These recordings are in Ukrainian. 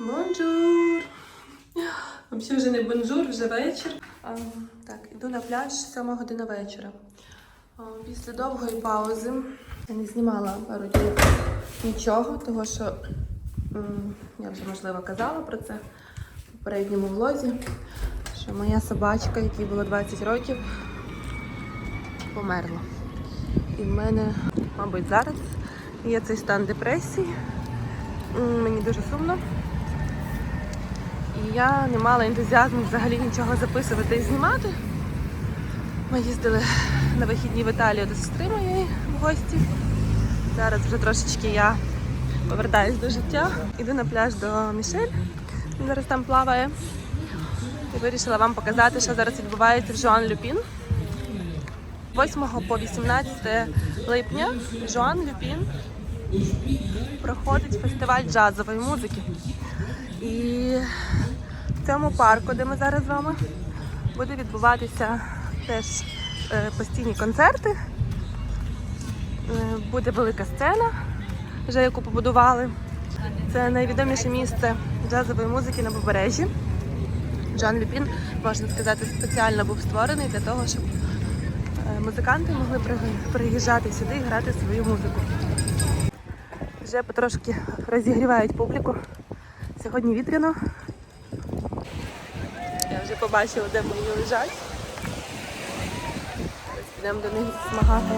Бонжур! Взагалі вже не бонжур, вже вечір. А, так, іду на пляж 7 година вечора. А, після довгої паузи я не знімала пару днів нічого, того що м, я вже можливо казала про це в попередньому влозі, що моя собачка, якій було 20 років, померла. І в мене, мабуть, зараз є цей стан депресії. Мені дуже сумно. І я не мала ентузіазму взагалі нічого записувати і знімати. Ми їздили на вихідні в Італію до сестри моєї в гості. Зараз вже трошечки я повертаюсь до життя. Іду на пляж до Мішель. Він зараз там плаває. І вирішила вам показати, що зараз відбувається в Жуан Люпін. 8 по 18 липня Жуан Люпін проходить фестиваль джазової музики. І цьому парку, де ми зараз з вами, буде відбуватися теж е, постійні концерти. Е, Буде велика сцена, вже яку побудували. Це найвідоміше місце джазової музики на побережжі. Жан Люпін, можна сказати, спеціально був створений для того, щоб е, музиканти могли приїжджати сюди і грати свою музику. Вже потрошки розігрівають публіку. Сьогодні вітряно. Вже побачила, де мої лежать. Підемо до них змагати.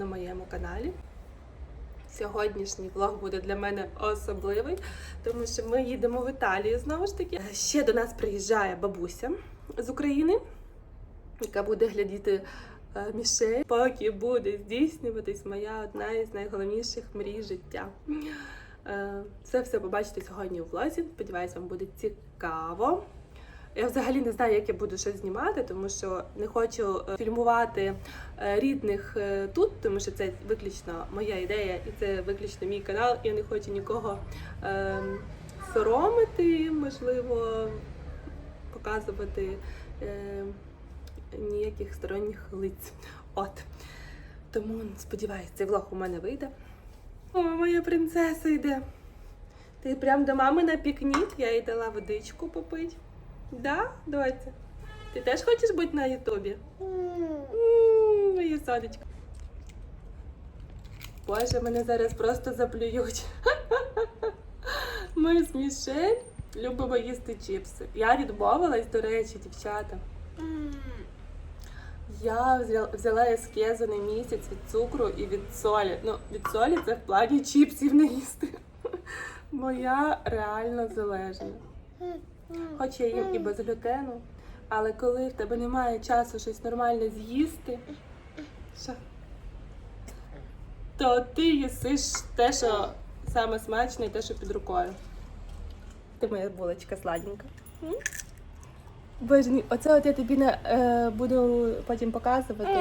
На моєму каналі. Сьогоднішній влог буде для мене особливий, тому що ми їдемо в Італію знову ж таки. Ще до нас приїжджає бабуся з України, яка буде глядіти е, Мішель, поки буде здійснюватись моя одна із найголовніших мрій життя. Е, Це все побачите сьогодні у влозі. Сподіваюсь, вам буде цікаво. Я взагалі не знаю, як я буду щось знімати, тому що не хочу е, фільмувати е, рідних е, тут, тому що це виключно моя ідея і це виключно мій канал. Я не хочу нікого е, соромити, можливо, показувати е, ніяких сторонніх лиць. От. Тому сподіваюся, цей влог у мене вийде. О, моя принцеса йде. Ти прям до мами на пікнік, я їй дала водичку попити. Да, доця? Ти теж хочеш бути на Ютубі? М, Моє сонечко. Боже, мене зараз просто заплюють. Ми з Мішель любимо їсти чіпси. Я відмовилась, до речі, дівчата. Я взяла, взяла ескезу на місяць від цукру і від солі. Ну, від солі це в плані чіпсів не їсти. Моя реально залежна. Хоч я їм і без глютену, але коли в тебе немає часу щось нормально з'їсти, що? то ти їсиш те, що саме смачне і те, що під рукою. Ти моя булочка сладенька. Боже, оце от я тобі не, е, буду потім показувати.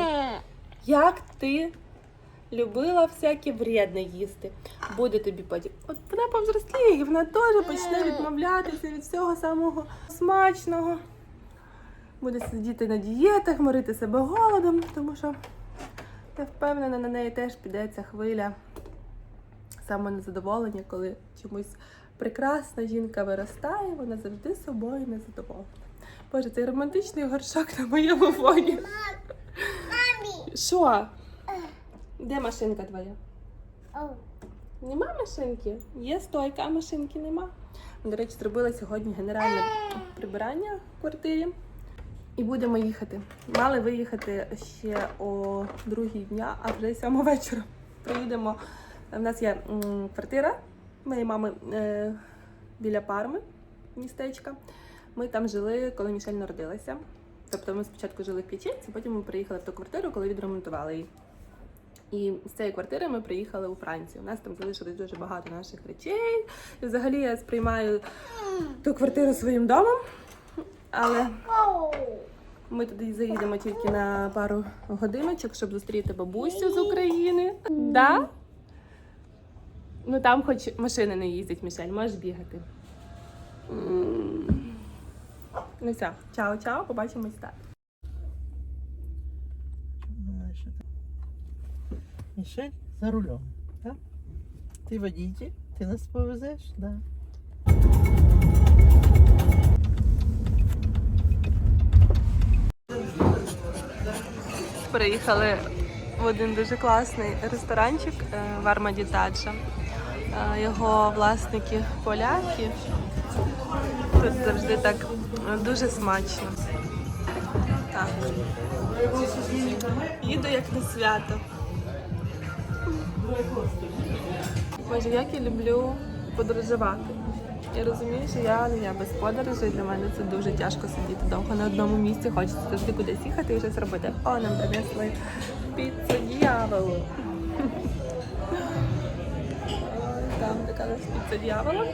Як ти любила всяке вредне їсти. Буде тобі потім. От вона повзросліє, і вона теж почне відмовлятися від всього самого смачного. Буде сидіти на дієтах, морити себе голодом, тому що я впевнена, на неї теж піде ця хвиля самонезадоволення, коли чомусь прекрасна жінка виростає, вона завжди собою незадоволена. Боже, цей романтичний горшок на моєму фоні. Що? Де машинка твоя? Нема машинки? Є стойка, а машинки нема. До речі, зробили сьогодні генеральне прибирання в квартирі. І будемо їхати. Мали виїхати ще о другій дня, а вже сьома вечора. Приїдемо. У нас є м, квартира моєї мами е, біля Парми, містечка. Ми там жили, коли Мішель народилася. Тобто ми спочатку жили в П'яченці, потім ми приїхали в ту квартиру, коли відремонтували її. І з цієї квартири ми приїхали у Францію. У нас там залишилось дуже багато наших речей. І взагалі я сприймаю ту квартиру своїм домом. Але ми туди заїдемо тільки на пару годиночок, щоб зустріти бабусю з України. Да? Ну там хоч машини не їздять, Мішель, можеш бігати. Ну все, чао-чао, побачимось так. Думаю, що ти. Мішель за рулем, так? Ти водитель, ти нас повезеш. Да. Приїхали в один дуже класний ресторанчик е, в Армаді Даджа. Е, Його власники поляки. Тут завжди так дуже смачно. Так. Їду як на свято. Боже, як я люблю подорожувати. Я розумію, що я не я без подорожей. Для мене це дуже тяжко сидіти довго на одному місці. Хочеться завжди кудись їхати і щось робити. О, нам принесли піцу дьяволу. Там така нас піца дьявола.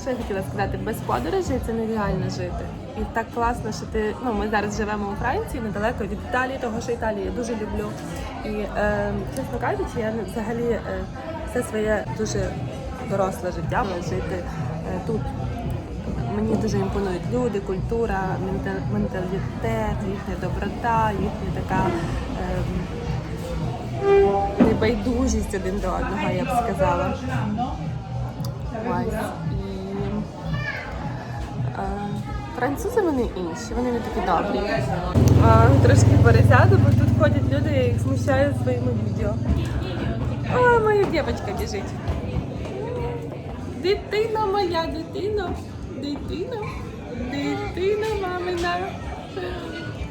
Що я хотіла сказати, без подорожей це нереально жити. І так класно, що ти. Ну, ми зараз живемо у Франції, недалеко від Італії, того що Італію я дуже люблю. І е, чесно кажучи, я взагалі е, все своє дуже доросле життя жити е, тут. Мені дуже імпонують люди, культура, менталітет, їхня доброта, їхня така ем, небайдужість один до одного, я б сказала. Ось. Французи вони інші, вони не такі добрі. А, трошки пересяду, бо тут ходять люди, я їх смущаю своїми відео. О, моя дівчинка біжить. Дитина моя, дитина, дитина, дитина мамина.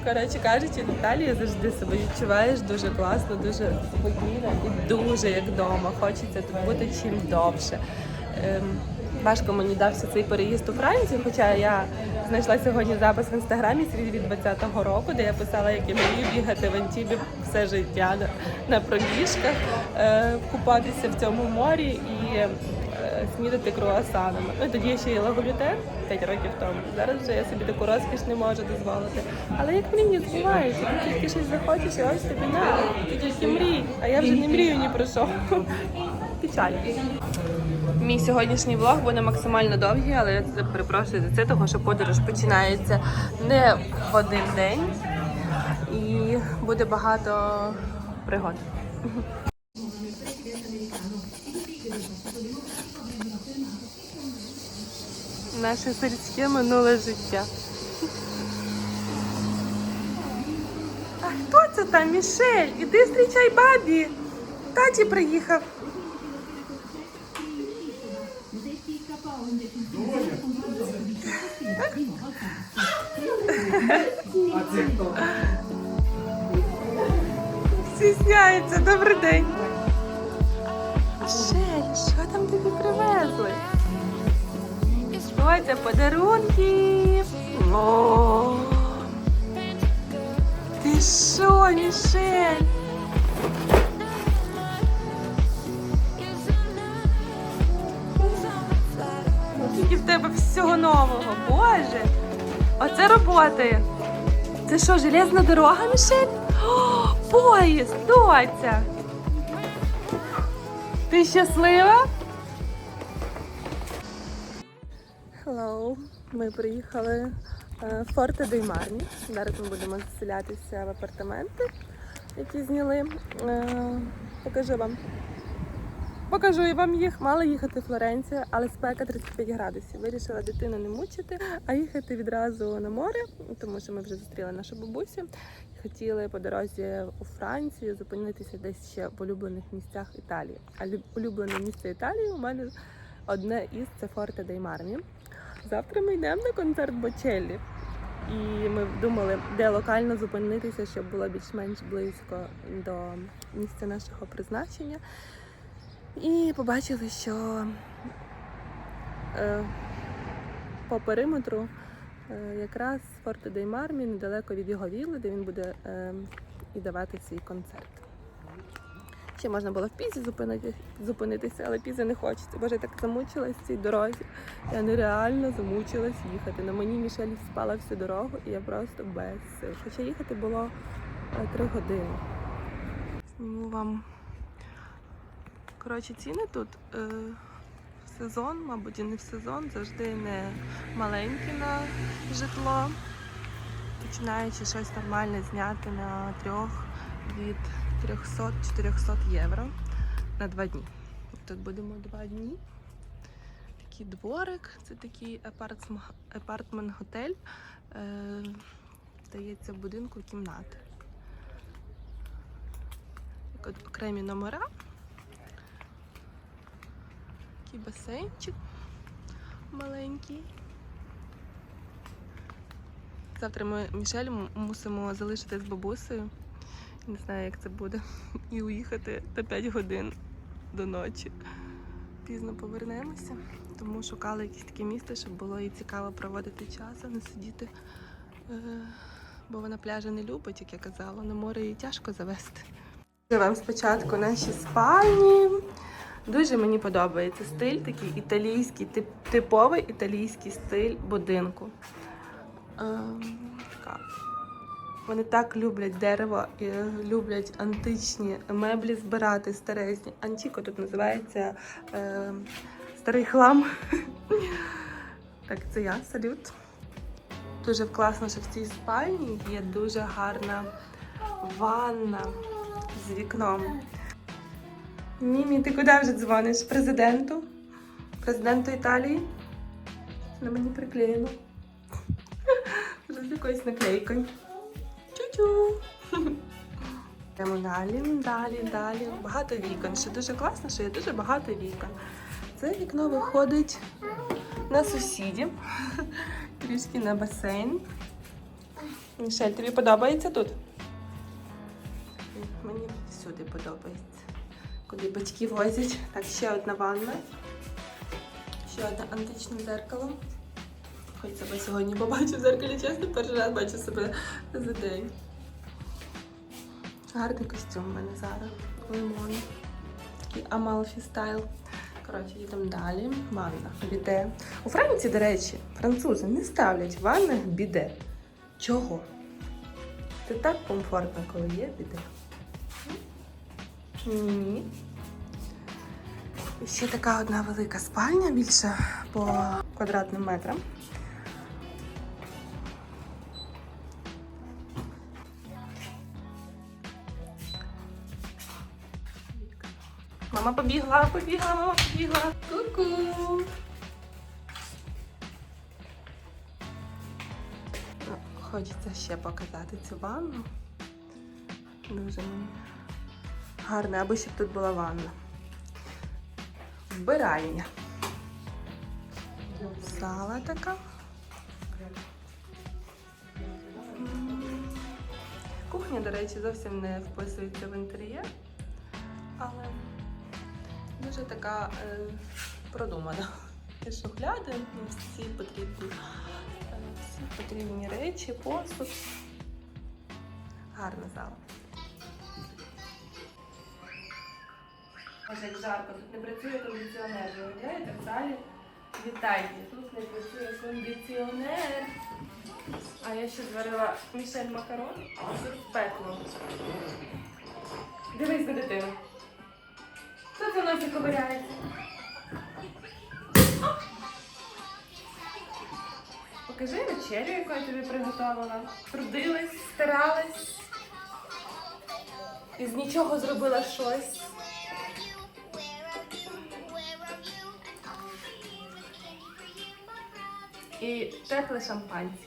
Коротше кажучи, в Італії завжди себе відчуваєш дуже класно, дуже спокійно і дуже як вдома. Хочеться тут бути чим довше. Ем, важко мені дався цей переїзд у Францію, хоча я знайшла сьогодні запис в інстаграмі свій від 20-го року, де я писала, як я мрію бігати в Антібі все життя на, пробіжках, е, купатися в цьому морі і е, снідати круасанами. Ну, тоді я ще їла глютен 5 років тому. Зараз вже я собі таку розкіш не можу дозволити. Але як мрії збуваються, ти тільки щось захочеш, і ось тобі на, ти тільки мрій, а я вже не мрію ні про що. Печаль. Мій сьогоднішній влог буде максимально довгий, але я це перепрошую за це, тому що подорож починається не в один день і буде багато пригод. Наше сільське минуле життя. А хто це там, Мішель? Іди зустрічай бабі. Таті приїхав. Стісняється, добрий день. Мішель, що там тобі привезли? Ось це подарунки. О, ти що, Мішель? Нового, Боже. Оце роботи. Це що, железна дорога, Мішель? О, поїзд, доця. Ти щаслива? Hello. Ми приїхали е, в Форте дей Марні. Зараз ми будемо заселятися в апартаменти, які зняли. Е, Покажу вам. Покажу я вам їх. Мала їхати в Флоренцію, але спека 35 градусів. Вирішила дитину не мучити, а їхати відразу на море, тому що ми вже зустріли нашу бабусю. Хотіли по дорозі у Францію зупинитися десь ще в улюблених місцях Італії. А улюблене місце Італії у мене одне із це Форте дей Марні. Завтра ми йдемо на концерт Бочеллі. І ми думали, де локально зупинитися, щоб було більш-менш близько до місця нашого призначення. І побачили, що е, по периметру е, якраз Форте дей Мармі недалеко від його вілли, де він буде е, і давати свій концерт. Ще можна було в пізі зупинити, зупинитися, але пізи не хочеться. Боже, я так замучилась в цій дорозі. Я нереально замучилась їхати. На мені Мішель спала всю дорогу, і я просто без сил. Хоча їхати було е, три години. Зніму вам. Коротше, ціни тут е, в сезон, мабуть, і не в сезон, завжди не маленькі на житло. Починаючи щось нормальне зняти на трьох від 300-400 євро на два дні. Тут будемо два дні. Такий дворик, це такий апартмент-готель. Е, здається, в будинку кімнати. Окремі номера. Такий басейнчик маленький. Завтра ми Мішель мусимо залишити з бабусею. Не знаю, як це буде. І уїхати на 5 годин до ночі. Пізно повернемося, тому шукали якесь таке місце, щоб було їй цікаво проводити час, а не сидіти. Е, бо вона пляжі не любить, як я казала, на море її тяжко завести. Вам спочатку наші спальні. Дуже мені подобається стиль такий італійський, тип- типовий італійський стиль будинку. Ем. Вони так люблять дерево і люблять античні меблі збирати старезні. Антіко тут називається е, старий хлам. Так, це я, салют. Дуже класно, що в цій спальні є дуже гарна ванна з вікном. Мімі, ти куди вже дзвониш? Президенту? Президенту Італії? На мені приклеєно. З якоюсь наклейкою. Чу-чу. Йдемо далі, далі, далі. Багато вікон. Що дуже класно, що є дуже багато вікон. Це вікно виходить на сусідів. Трішки на басейн. Мішель, тобі подобається тут? Мені всюди подобається. Куди батьки возять. Так, ще одна ванна. Ще одне античне дзеркало. Хоч себе сьогодні побачу в зеркалі, чесно, перший раз бачу себе за день. Гарний костюм у мене зараз. Лимон. Такий Амалфі стайл. Коротше, їдемо далі. Ванна. Біде. У Франції, до речі, французи не ставлять в біде. Чого? Це так комфортно, коли є біде. Ні. Ще така одна велика спальня, більше по квадратним метрам. Мама побігла, побігла, мама побігла. Ку-ку. Хочеться ще показати цю ванну. Дуже мені гарно, аби щоб тут була ванна. Вбиральня. Зала така. Кухня, до речі, зовсім не вписується в інтер'єр, але дуже така е, продумана. І шухляди, ну, всі потрібні, е, всі потрібні речі, посуд. Гарна зала. Боже, як жарко, тут не працює кондиціонер. Ви уявляєте, в залі вітальні. Тут не працює кондиціонер. А я ще зварила мішель макарон, а тут пекло. Дивись на дитину. Хто це носі ковиряється? Покажи вечерю, яку я тобі приготувала. Трудилась, старалась. Із нічого зробила щось. І тепле шампанське.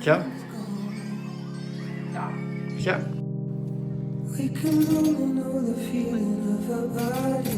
Все? Так. Все? We can only know the feeling of our bodies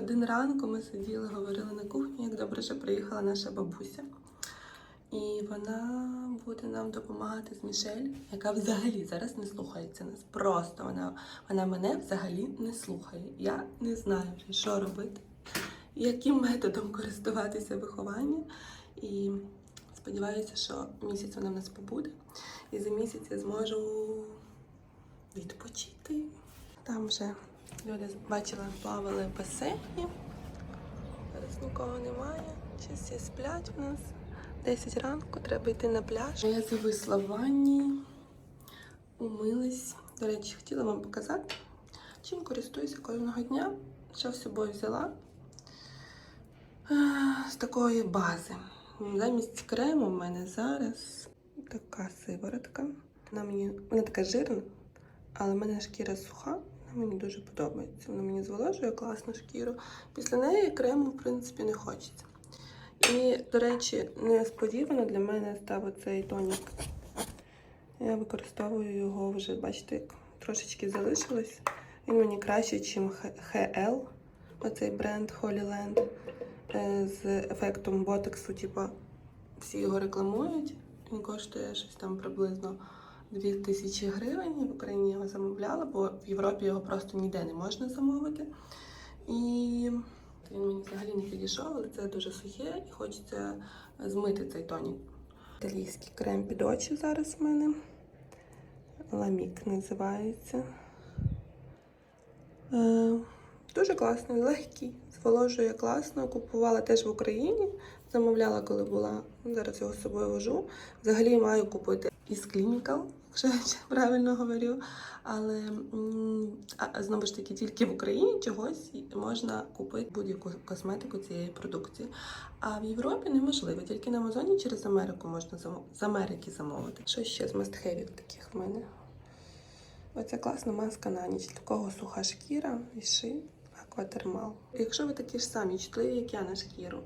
годин ранку ми сиділи, говорили на кухні, як добре, що приїхала наша бабуся. І вона буде нам допомагати з Мішель, яка взагалі зараз не слухається нас. Просто вона, вона мене взагалі не слухає. Я не знаю, що робити, яким методом користуватися вихованням. І сподіваюся, що місяць вона в нас побуде. І за місяць я зможу відпочити. Там вже люди бачила, плавали в басейні. Зараз нікого немає. Чи всі сплять у нас. 10 ранку, треба йти на пляж. Я зависла в ванні, умилась. До речі, хотіла вам показати, чим користуюся кожного дня. Що з собою взяла з такої бази. Замість крему в мене зараз така сиворотка. Вона мені вона така жирна, але в мене шкіра суха. Мені дуже подобається. Вона мені зволожує класно шкіру. Після неї крему, в принципі, не хочеться. І, до речі, несподівано для мене став оцей тонік. Я використовую його вже, бачите, як трошечки залишилось. Він мені краще, ніж HL, оцей бренд Holy Land е, з ефектом ботексу. Типу, всі його рекламують. Він коштує щось там приблизно 2000 гривень. В Україні його замовляла, бо в Європі його просто ніде не можна замовити. І він мені взагалі не підійшов, але це дуже сухе і хочеться змити цей тонік. Італійський крем під очі зараз в мене. Ламік називається. Е, дуже класний, легкий, зволожує класно. Купувала теж в Україні. Замовляла, коли була. Зараз його з собою вожу. Взагалі маю купити із Clinical, якщо я правильно говорю. Але знову ж таки, тільки в Україні чогось можна купити будь-яку косметику цієї продукції. А в Європі неможливо, тільки на Амазоні через Америку можна з Америки замовити. Що ще з мастхевів таких в мене? Оця класна маска на ніч. Для кого суха шкіра, віши, акватермал. Якщо ви такі ж самі чутливі, як я на шкіру,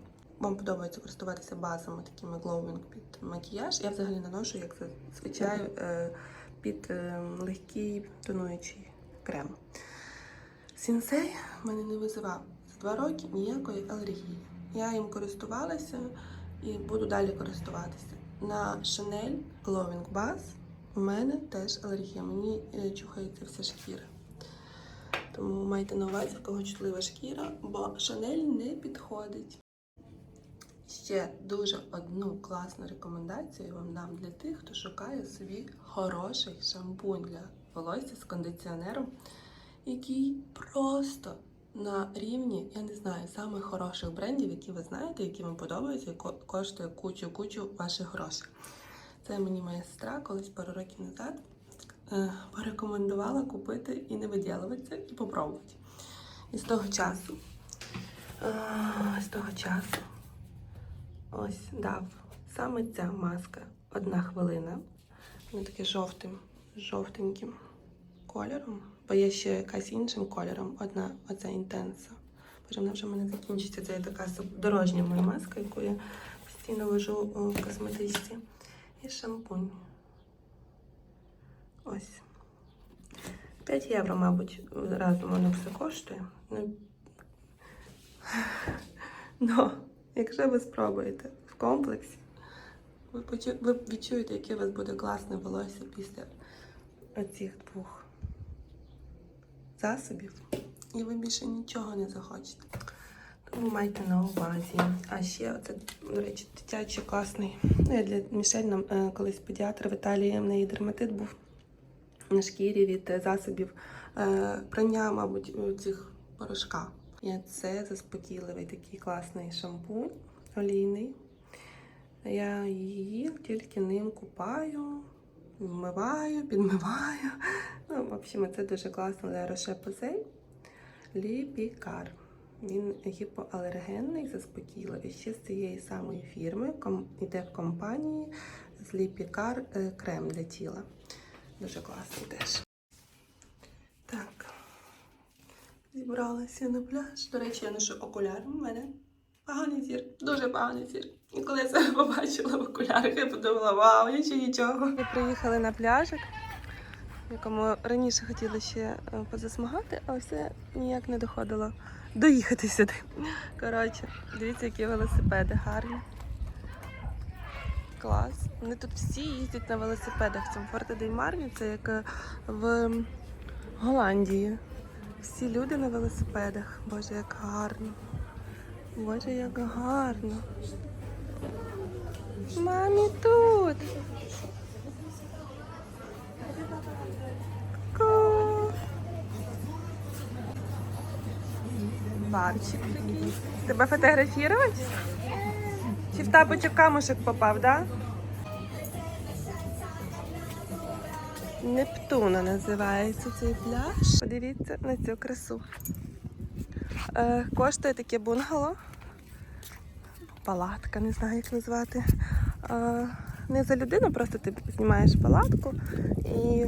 вам подобається користуватися базами такими глоуінг під макіяж. Я взагалі наношу, як зазвичай, е, під е, легкий тонуючий крем. Сінсей мене не визивав за два роки ніякої алергії. Я їм користувалася і буду далі користуватися. На Chanel Glowing Buzz у мене теж алергія. Мені е, чухається вся шкіра. Тому майте на увазі, в кого чутлива шкіра, бо Chanel не підходить. Ще дуже одну класну рекомендацію вам дам для тих, хто шукає собі хороший шампунь для волосся з кондиціонером, який просто на рівні, я не знаю, самих хороших брендів, які ви знаєте, які вам подобаються, і коштує кучу-кучу ваших грошей. Це мені моя сестра колись пару років назад е, порекомендувала купити і не виділуватися, і попробувати. І з того часу, е, з того часу ось дав саме ця маска одна хвилина. Вона таке жовтим, жовтеньким кольором, бо є ще якась іншим кольором, одна оця інтенса. Боже, вона вже в мене закінчиться. Це така дорожня моя маска, яку я постійно вожу в косметичці. І шампунь. Ось. 5 євро, мабуть, разом воно все коштує. Ну, ну, якщо ви спробуєте в комплексі, ви, відчуєте, яке у вас буде класне волосся після оцих двох засобів, і ви більше нічого не захочете. Тому майте на увазі. А ще це, до речі, дитячий класний. Ну, я для Мішель нам е, колись педіатр в Італії в неї дерматит був на шкірі від е, засобів е, прання, мабуть, цих порошка. І це заспокійливий такий класний шампунь олійний. Я її тільки ним купаю, вмиваю, підмиваю. Ну, в общем, це дуже класно для Роше Позей. Ліпікар. Він гіпоалергенний, заспокійливий. Ще з цієї самої фірми йде в компанії з Ліпікар е, крем для тіла. Дуже класний теж. Так. Зібралася на пляж. До речі, я ношу окуляри. У мене поганий зір, дуже поганий зір. І коли я себе побачила в окулярах, я подумала, вау, я чи нічого. Ми приїхали на пляжик, якому раніше хотіли ще е, позасмагати, але все ніяк не доходило доїхати сюди. Коротше, дивіться, які велосипеди гарні. Клас. Вони тут всі їздять на велосипедах. В Форте Дель це як е, в Голландії. Всі люди на велосипедах. Боже, як гарно. Боже, як гарно. Мамі тут. Ку. Вавчик. Тебе фотографувати? Чи в тапочок камушек попав, да? Нептуна називається цей пляж. Подивіться на цю красу. Е, коштує таке бунгало. Палатка, не знаю, як назвати. Е, не за людину, просто ти знімаєш палатку і,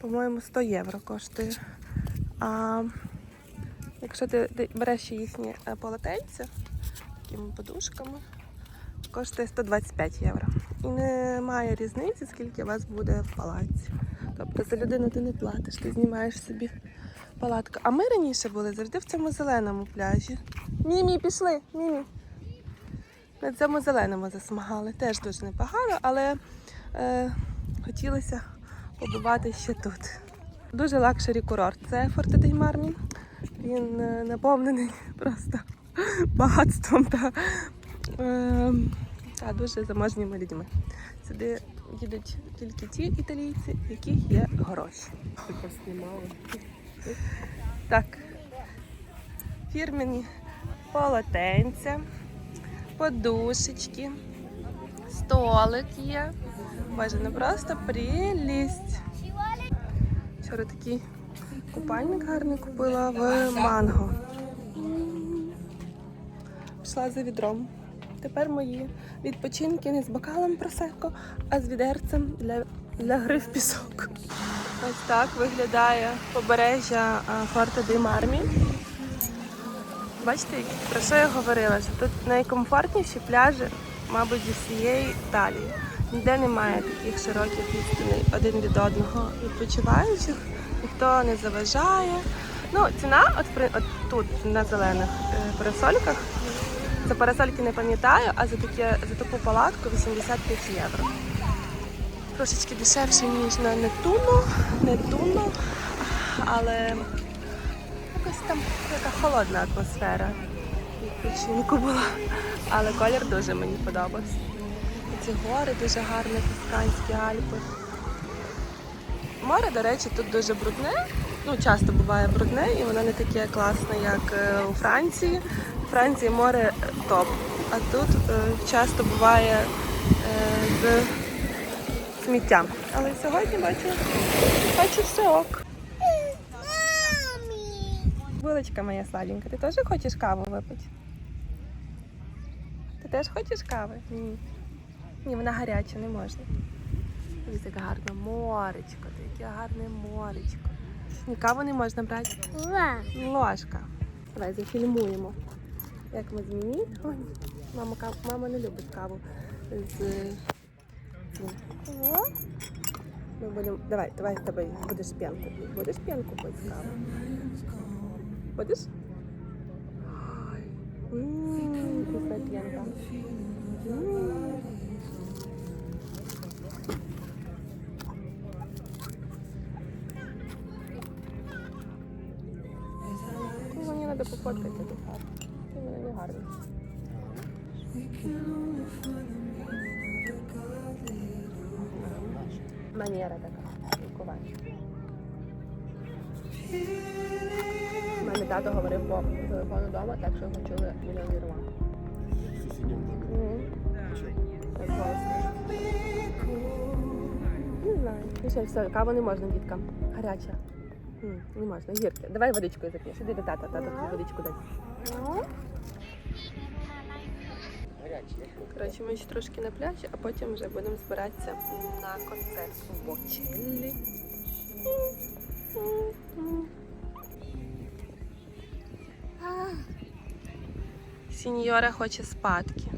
по-моєму, 100 євро коштує. А якщо ти, береш їхні е, полотенця такими подушками, коштує 125 євро. Немає різниці, скільки вас буде в палаці. Тобто за людину ти не платиш, ти знімаєш собі палатку. А ми раніше були завжди в цьому зеленому пляжі. Мімі, пішли, мімі. На цьому зеленому засмагали. Теж дуже непогано, але е, хотілося побувати ще тут. Дуже лакшері курорт. Це Форте Дель Марні. Він е, наповнений просто багатством та, е, та дуже заможніми людьми. Сюди їдуть тільки ті італійці, в яких є гроші. Так. Фірмені полотенця, подушечки, столик є. Боже, ну просто прелість. Вчора такий купальник гарний купила в манго. Пішла за відром. Тепер мої відпочинки не з бокалом просеко, а з відерцем для, для гри в пісок. Ось так виглядає побережжя а, Форте ди Мармі. Бачите, про що я говорила? Що тут найкомфортніші пляжі, мабуть, зі всієї Італії. Ніде немає таких широких відстаней один від одного відпочиваючих, ніхто не заважає. Ну, ціна от, от тут на зелених е, парасольках. За парасольки не пам'ятаю, а за, таке, за таку палатку 85 євро. Трошечки дешевше, ніж на Нетуно, Нетуно, але якось там така холодна атмосфера відпочинку була. Але колір дуже мені подобався. Ці гори дуже гарні, Тосканські Альпи. Море, до речі, тут дуже брудне. Ну, часто буває брудне, і воно не таке класне, як е, у Франції. Франції море е, топ. А тут е, часто буває е, з сміттям. Але сьогодні бачу, бачу все ок. Булочка моя сладенька, ти теж хочеш каву випити? Ти теж хочеш кави? Ні. Ні, вона гаряча, не можна. Дивіться, яке гарне моречко, яке гарне моречко. Ні, каву не можна брати. Ложка. Давай зафільмуємо. Як ми зміні. Мама, мама не любить каву з. Ми будемо. Давай, давай з тобою будеш п'янку. Будеш п'янку пити каву? Будеш? Мені треба пофоткати гарно. Манера така, спілкування. У мене тато говорив по телефону вдома, так що його чули мільйон вірма. Не знаю. Ну все, каву не можна, діткам. Гаряча. Не можна, гірке. Давай водичкою зап'єш. Іди до тата, тата тобі водичку дасть. Коротше, ми ще трошки на пляжі, а потім вже будемо збиратися на концерт у Бочеллі. Сіньора хоче спадки.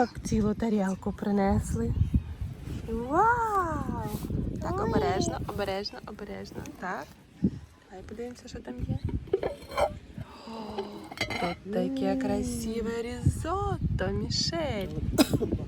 Хлібок цілу тарілку принесли. Вау! Так, обережно, обережно, обережно. Так. Давай подивимося, що там є. О, Тут таке красиве різотто, Мішель.